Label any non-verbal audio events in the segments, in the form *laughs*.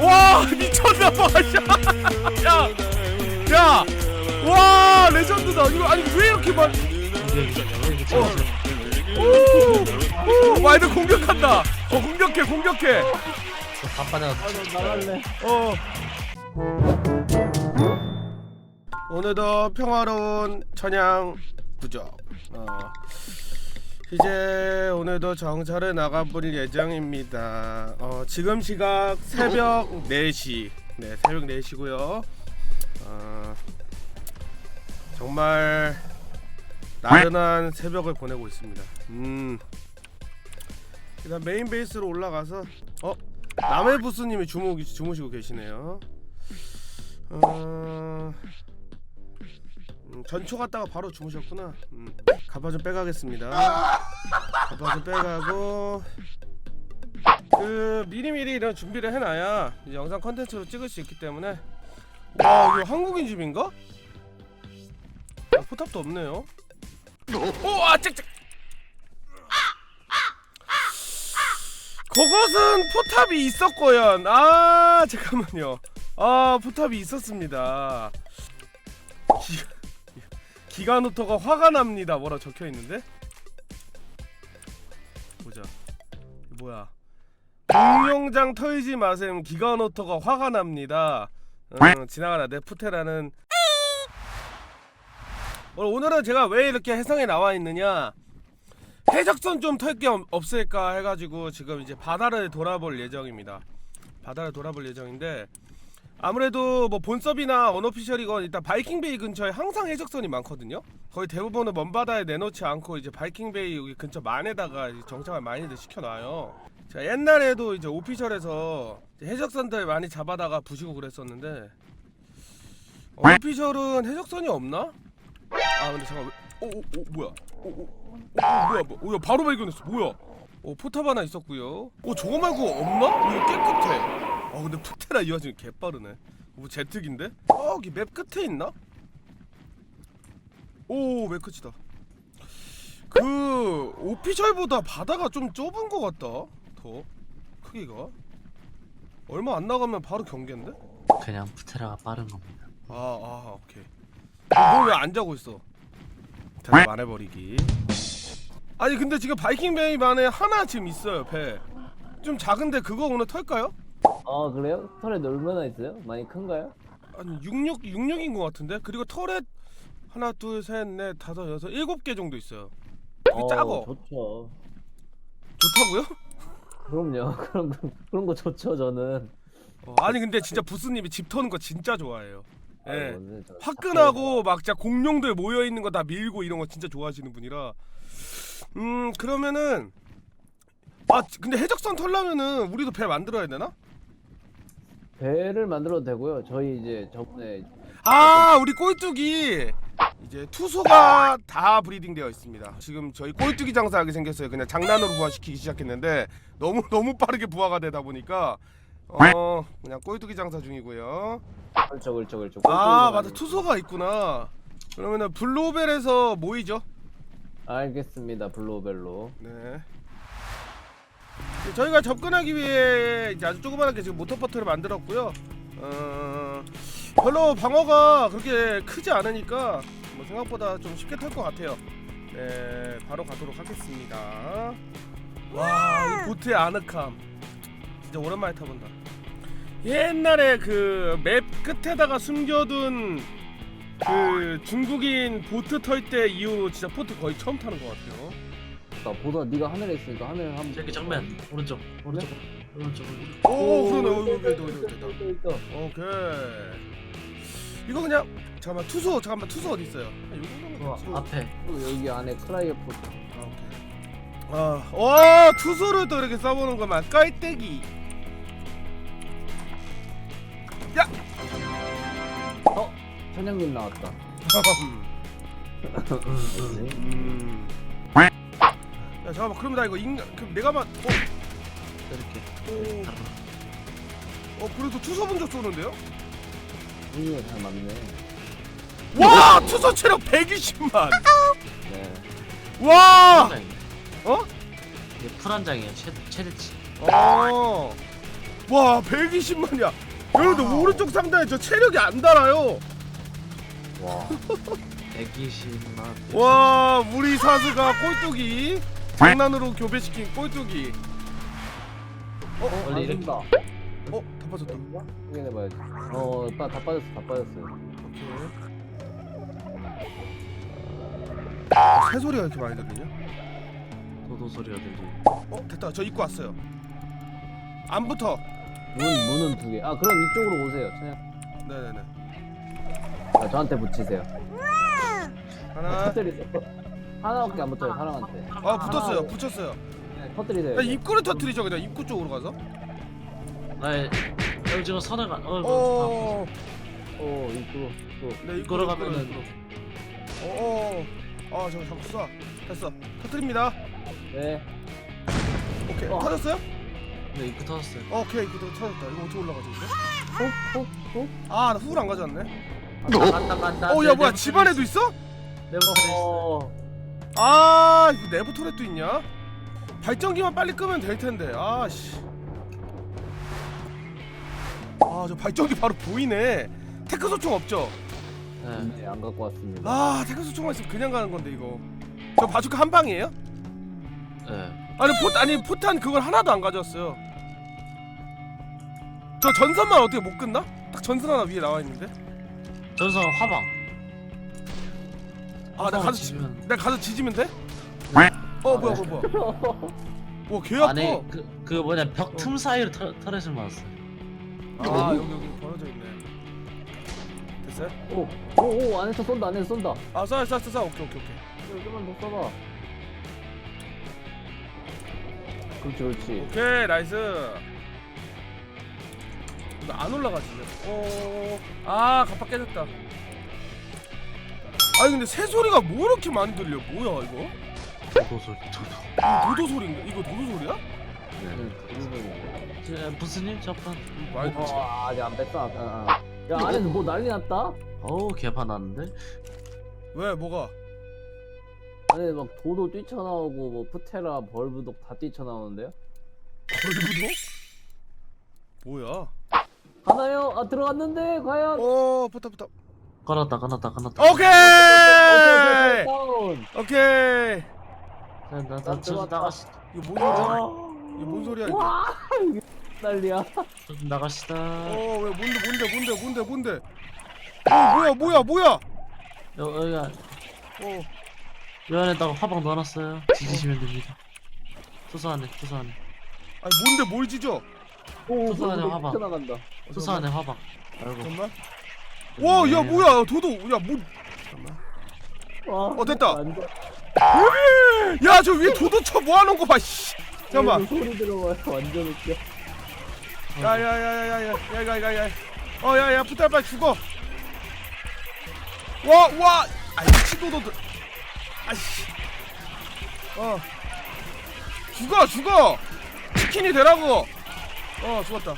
와 미쳤나봐 야! 야! 와 레전드다 이거 아니 왜 이렇게 많 공격이잖아요. 오! 오! 와 애들 공격한다 어 공격해 공격해 바빠나 어 오늘도 평화로운 천양 부적 어 이제 오늘도 정찰을 나가볼 예정입니다. 어 지금 시각 새벽 4시. 네 새벽 4시고요. 어 정말 나른한 새벽을 보내고 있습니다. 음. 일단 메인 베이스로 올라가서 어 남의 부스님이 주무, 주무시고 계시네요. 어... 음, 전초 갔다가 바로 주무셨구나. 음, 가바 좀 빼가겠습니다. 가바 좀 빼가고 그 미리미리 이런 준비를 해놔야 이제 영상 컨텐츠로 찍을 수 있기 때문에 와 이거 한국인 집인가? 아, 포탑도 없네요. 오, 아, 짝짝. 그것은 포탑이 있었고요. 아 잠깐만요. 아 포탑이 있었습니다. 기, 기가노토가 화가 납니다. 뭐라 적혀 있는데? 보자. 뭐야? 공룡장 털지 마셈. 기가노토가 화가 납니다. 응, 지나가라 네프테라는. 어, 오늘은 제가 왜 이렇게 해성에 나와 있느냐? 해적선 좀 털 게 없을까 해가지고 지금 이제 바다를 돌아볼 예정입니다. 바다를 돌아볼 예정인데 아무래도 뭐 본섭이나 언어피셜이건 일단 바이킹베이 근처에 항상 해적선이 많거든요. 거의 대부분은 먼 바다에 내놓지 않고 이제 바이킹베이 여기 근처 만에다가 정착을 많이들 시켜놔요. 제가 옛날에도 이제 오피셜에서 해적선들 많이 잡아다가 부시고 그랬었는데 오피셜은 해적선이 없나? 아 근데 잠깐 왜... 오, 오, 오 뭐야? 오, 오, 오, 뭐야 뭐, 오, 야, 바로 발견했어 뭐야 오 포탑 하나 있었고요 오 저거 말고 없나? 이거 깨끗해 아 근데 푸테라 이 와중에 개빠르네 뭐 제특인데? 어 여기 맵 끝에 있나? 오 맵 끝이다 그 오피셜보다 바다가 좀 좁은 것 같다 더 크기가 얼마 안 나가면 바로 경계인데? 그냥 푸테라가 빠른 겁니다. 아, 아, 오케이. 너왜안 자고 있어? 자, 말해버리기. 아니 근데 지금 바이킹 베이 만에 하나 지금 있어요 배. 좀 작은데 그거 오늘 털까요? 아 그래요? 털에 얼마나 있어요? 많이 큰가요? 아니 66 66인 것 같은데. 그리고 털에 하나, 둘, 셋, 넷, 다섯, 여섯, 일곱 개 정도 있어요. 그 작어. 좋죠. 좋다고요? 그럼요. *laughs* 그런 거 그런 거 좋죠 저는. 어, 아니 근데 진짜 부스님이 집 터는 거 진짜 좋아해요. 예. 저 화끈하고 막 진짜 공룡들 모여 있는 거 다 밀고 이런 거 진짜 좋아하시는 분이라 음 그러면은 아 근데 해적선 털려면은 우리도 배 만들어야 되나? 배를 만들어도 되고요. 저희 이제 저번에 아 우리 꼴뚜기 이제 투소가 다 브리딩 되어 있습니다. 지금 저희 꼴뚜기 장사하게 생겼어요. 그냥 장난으로 부화시키기 시작했는데 너무 너무 빠르게 부화가 되다 보니까 어 그냥 꼴뚜기 장사 중이고요. 그렇죠 그렇죠 그렇죠. 아 맞아 투소가 있구나. 그러면은 블루벨에서 모이죠. 알겠습니다. 블루벨로. 네. 이제 저희가 접근하기 위해 이제 아주 조그만하게 지금 모터포트를 만들었고요. 어, 별로 방어가 그렇게 크지 않으니까 뭐 생각보다 좀 쉽게 탈 것 같아요. 네, 바로 가도록 하겠습니다. 와, 이 보트의 아늑함. 진짜 오랜만에 타본다. 옛날에 그 맵 끝에다가 숨겨둔 그 중국인 보트 털 때 이후로 진짜 포트 거의 처음 타는 것 같아요. 나 보다 네가 하늘에 있으니까 하늘 한번. 저기 정면 오른쪽 오른쪽 오른쪽 오른쪽. 오, 그러네. 어, 여기 여기 여기 여기 있다, 있다. 오케이. 이거 그냥 잠깐만 투소 잠깐만 투소 어디 있어요? 아, 요 정도면 그 투소. 앞에 또 여기 안에 크라이어포트. 아, 오케이. 아, 와 투소를 또 이렇게 써보는 거만 깔때기. 야. 어? 천양님 나왔다. *laughs* *laughs* 음. 야 잠깐만 그럼 나 이거 인간 그럼 내가 만 어, 이렇게 오, 어 그래도 투소 분적 쏘는데요? 이게 잘 맞네. 와 투소 체력 120만. 네. 와. 푸란장이네. 어? 이게 풀한 장이에요 최대 최대치. 어. 와 120만이야. 여러분들 오른쪽 상단에 저 체력이 안 달아요. 와 *laughs* 120만. 와 우리 사수가 꼴뚜기 장난으로 교배시킨 꼴뚜기. 어? 원래 안 이렇게- 쓴다 어? 다 빠졌다. 확인해봐야지 어다 다 빠졌어 다 빠졌어요 오케이. 어, 새 소리가 이렇게 많이 들리냐? 도도 소리가 들리. 어 됐다. 저 입고 왔어요. 안 붙어. 문 문은 두개 아 그럼 이쪽으로 오세요 그냥 네네네. 아, 저한테 붙이세요 하나. 터뜨리세요 하나밖에 안 붙어요 사람한테 아 붙었어요. 붙였어요. 그냥 터뜨리세요 야, 입구를 터트리죠 그냥 입구 쪽으로 가서. 나 여기 지금 선에 가. 어. 어. 어 입구로 또네 입구로 가면은- 입구로. 어. 어. 아 저거 잠깐 쏴. 됐어. 터트립니다. 네. 오케이. 어. 터졌어요? 네 입구 터졌어요. 오케이. 입구 터졌다. 이거 어떻게 올라가지 이제? 훅? 훅? 훅? 아나 후를 안 가져왔네. 간다 간다. 어야 뭐야 집안에도 있어? 네버 있어. 어. 아 이거 내부 토렛도 있냐? 발전기만 빨리 끄면 될 텐데 아씨 아 저 발전기 바로 보이네 테크 소총 없죠? 네. 네, 안 갖고 왔습니다. 아 테크 소총만 있으면 그냥 가는 건데 이거 저 바주카 한 방이에요? 네. 아니 포 아니 포탄 그걸 하나도 안 가져왔어요 저 전선만 어떻게 못 끝나? 딱 전선 하나 위에 나와 있는데 전선 화방. 아 내가 가서 지, 지면 내가 가서 지지면 돼? *laughs* 어 뭐야 네. 뭐야 뭐야 와 개 아파 안에 그 그 뭐냐 벽 틈 사이로 터, 터렛을 맞았어요. 아 여기 여기 벌어져 있네 됐어요? 오, 오, 오, 안에서 쏜다, 안에서 쏜다. 아 쏴, 쏴, 쏴, 쏴. 오케이, 오케이, 오케이. 좀만 더 쏴봐. 그렇지, 그렇지. 오케이, 나이스. 이거 안 올라가지. 오, 아, 갑박 깨졌다. 아니 근데 새 소리가 뭐 이렇게 많이 들려? 뭐야 이거? 도도 소리 도도. 이거 도도 소리인가? 이거 도도 소리야? 응, 그제 부스님 저번. 이거 많이 들지. 어, 아직 안 뺐어. 아, 아. 야, 안에서 뭐 난리 났다? 어우 개판 났는데. 왜 뭐가? 안에 막 도도 뛰쳐나오고, 뭐, 푸테라, 벌브독 다 뛰쳐나오는데요? 벌브도? 뭐야? 하나요? 아, 들어갔는데, 과연? 어, 포탑 포탑. 꺼놨다 꺼놨다 꺼놨다. 오케이. 다운! 오케이. 나나 난저 들어갔다. 나가시 이거 뭔 소리야? 이거 뭔 소리야? 이거? 와! 난리야. 저 나가시다. 어, 왜 뭔데 뭔데 뭔데 뭔데 뭔데? 어, 뭐야 뭐야 뭐야? 여, 여기가 어. 이 안에다가 화방 넣어놨어요. 지지시면 됩니다. 소소 안에 소소 안에 아니 뭔데 뭘 지져? 오, 소소 안에 벌브독 화방. 뛰쳐나간다. 소소 안에 화방. 아이고. 잠깐만. 와, 야 뭐야? 도도. 야 뭐? 어, 됐다. 완전- 야저 위에 도도 쳐 모아놓은 거 봐. 씨. 잠깐만. 소리 들어봐요. 완전 웃겨. 야야야야야야야야야. 어, 야야 부탈 빨리 죽어. 와, 와. 아, 미친 도도들. 아씨. 어. 죽어, 죽어. 치킨이 되라고. 어, 죽었다.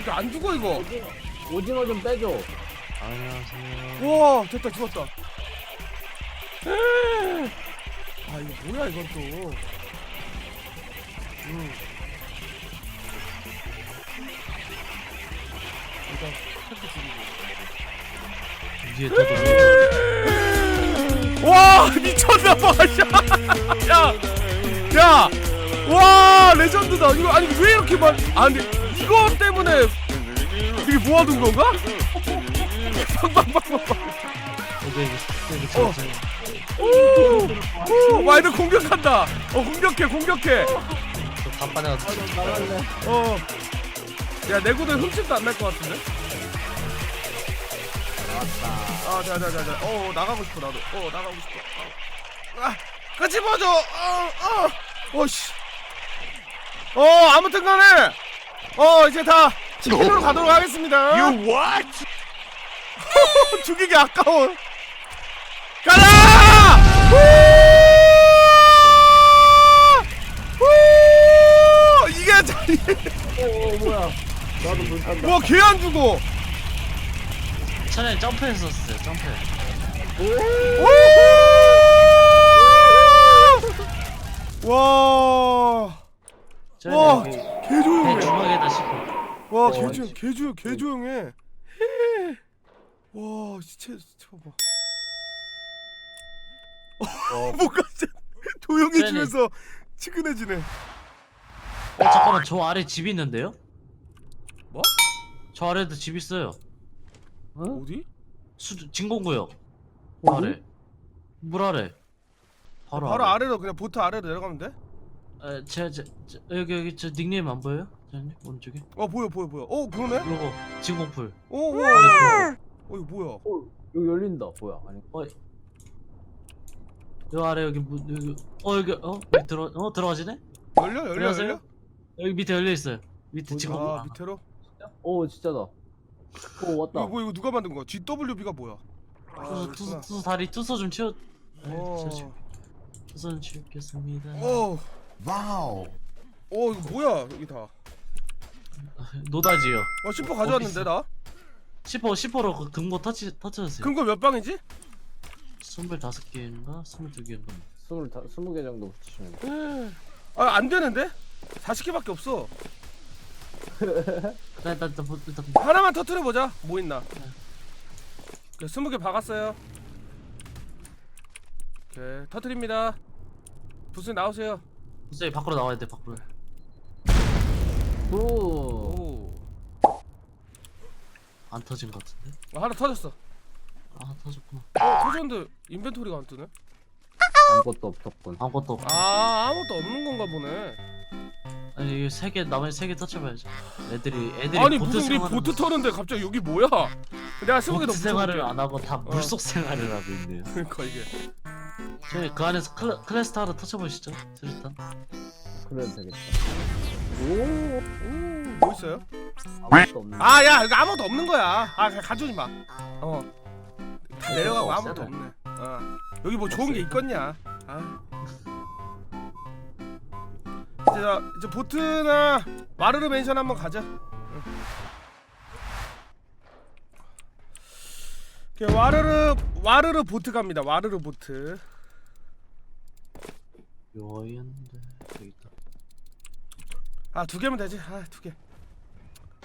이거 안 죽어 이거. 오징어 좀 빼줘. 안녕하세요. 와 됐다 죽었다 에이. 아 이거 뭐야 이건 또 음. 일단 템트 죽이고 위에 도도. 와 *laughs* 미쳤나봐 야야 와 레전드다 이거 아니 왜 이렇게 많아 근데 이거 때문에 되게 모아둔 건가? 어. 저 오! 오! 와 애들 공격한다 어 공격해 공격해 나갈래. 어. 야, 내구도 흠집도 안 날 것 같은데? 아, 자, 자, 자, 자. 어, 나가고 싶어, 나도. 어, 나가고 싶어. 어. 아, 같이 봐줘! 어, 어, 어, 씨. 어, 아무튼 간에, 어, 이제 다 치킨으로 가도록 하겠습니다. You what? *laughs* 죽이기 아까워. 가자! 후! 후! 이게 자리. 오, 오, 뭐야. 나도 불 탄다. 와, 걔안 죽어. 차라리 점프했었어요. 점프. 오! 와, 와, 배 개조용해. 주먹에다 싣고 와, 어, 개조용, 개조용, 개조용해. 와, 시체, 시체 봐봐. 어, *laughs* 뭔가 진짜 조용해지면서 치근해지네. 어, 잠깐만 저 아래 집 있는데요? 뭐? 저 아래도 집 있어요 응? 어디? 수 진공구역 어디? 아래 물 아래 바로, 바로 아래. 아래로 그냥 보트 아래로 내려가면 돼? 에, 제, 제, 제, 여기 여기 저 닉네임 안 보여요? 저님 오른쪽에 어 보여 보여 보여. 어 그러네. 로고 진공풀 어, 어, 아래 어 이거 뭐야? 어, 여기 열린다. 뭐야? 아니. 거. 어, 요 아래 여기 문 여기 어 여기 어 여기 들어 어 들어가지네? 열려 열려 안녕하세요? 열려? 여기 밑에 열려 있어요. 밑에 어디? 진공. 아 밑으로. 오, 진짜다. 오, 왔다. 이거 뭐 이거 누가 만든 거야? GWB가 뭐야? 아, 투수 투수 그렇구나. 투수 다리 투수 좀 치워. 어. 네, 투수 좀 치우겠습니다. 어, 와우. 어 이거 뭐야 여기 다. 노다지요. 어 10호 가져왔는데 나. 10호 10호로 그 금고 터치 터치했어요. 금고 몇 방이지? 25개인가 22개인가. 스물 다, 스무 개 정도 붙이시면 돼. 아안 되는데? 40개밖에 없어. *laughs* 일단 일단 일단 보- 일단 하나만 터트려 보자. 뭐 있나? 네, 20개 박았어요. 오케이 터트립니다. 부스 나오세요. 선생님 밖으로 나와야 돼 밖으로. 오. 오. 안 터진 것 같은데. 아, 하나 터졌어. 아 터졌구나. 어 터졌는데 인벤토리가 안 뜨네. 아무것도 없었군. 아무것도 없. 아 아무것도 없는 건가 보네. 아니 이게 세개 나머지 세개 터쳐봐야지. 애들이 애들이 아니 보트 무슨 우리 보트 터는데 갑자기 여기 뭐야? 내가 20개 더 보트 생활을. 안 하고 다 어. 물속 생활을 하고 있네요. 그러니까 이게. 저희 그 안에서 클래, 클래스터 하나 터쳐보시죠. 일단. 그래도 되겠다. 오, 뭐 있어요? 아무것도 없는. 아, 야, 이거 아무것도 없는 거야. 아, 그냥 가져오지 마. 어. 다 내려가고 없잖아. 아무것도 없네. 어. 여기 뭐 좋은 게 있겠냐? 아. 이제 저, 이제 보트나 와르르 맨션 한번 가자. 응. 오케이, 와르르 와르르 보트 갑니다. 와르르 보트. 요였는데 여기 있다. 아, 두 개면 되지. 아, 두 개.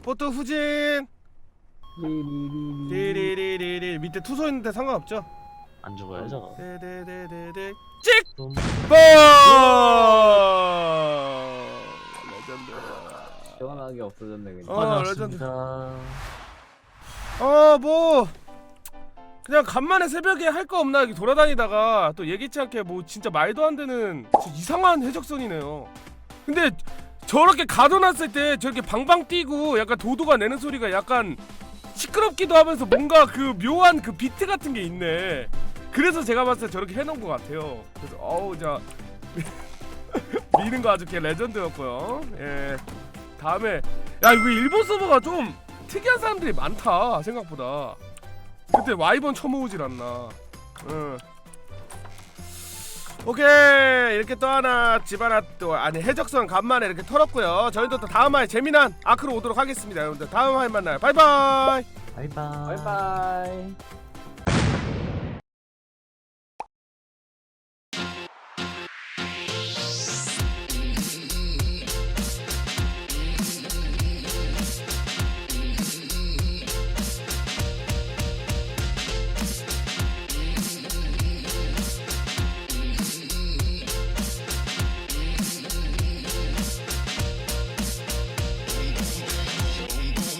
보트 후진. 리리리리. 밑에 투소 있는데 상관없죠? 안 죽어요 저거. 데데데데데 찍! 좀 뻥! 레전드. 시원하게 없어졌네 그냥. 어, 반갑습니다. 어, 뭐 그냥 간만에 새벽에 할 거 없나 여기 돌아다니다가 또 예기치 않게 뭐 진짜 말도 안 되는 진짜 이상한 해적선이네요. 근데 저렇게 가둬놨을 때 저렇게 방방 뛰고 약간 도도가 내는 소리가 약간 시끄럽기도 하면서 뭔가 그 묘한 그 비트 같은 게 있네. 그래서 제가 봤을 때 저렇게 해놓은 것 같아요. 그래서 어우 자 *laughs* 미는 거 아주 개 레전드였고요. 예. 다음에 야 이거 일본 서버가 좀 특이한 사람들이 많다 생각보다. 그때 와이번 쳐모으질 않나. 응. 오케이 이렇게 또 하나 집 하나 또 아니 해적선 간만에 이렇게 털었고요. 저희도 또 다음 화에 재미난 아크로 오도록 하겠습니다. 여러분들 다음 화에 만나요. 바이바이. 바이바이. 바이바이.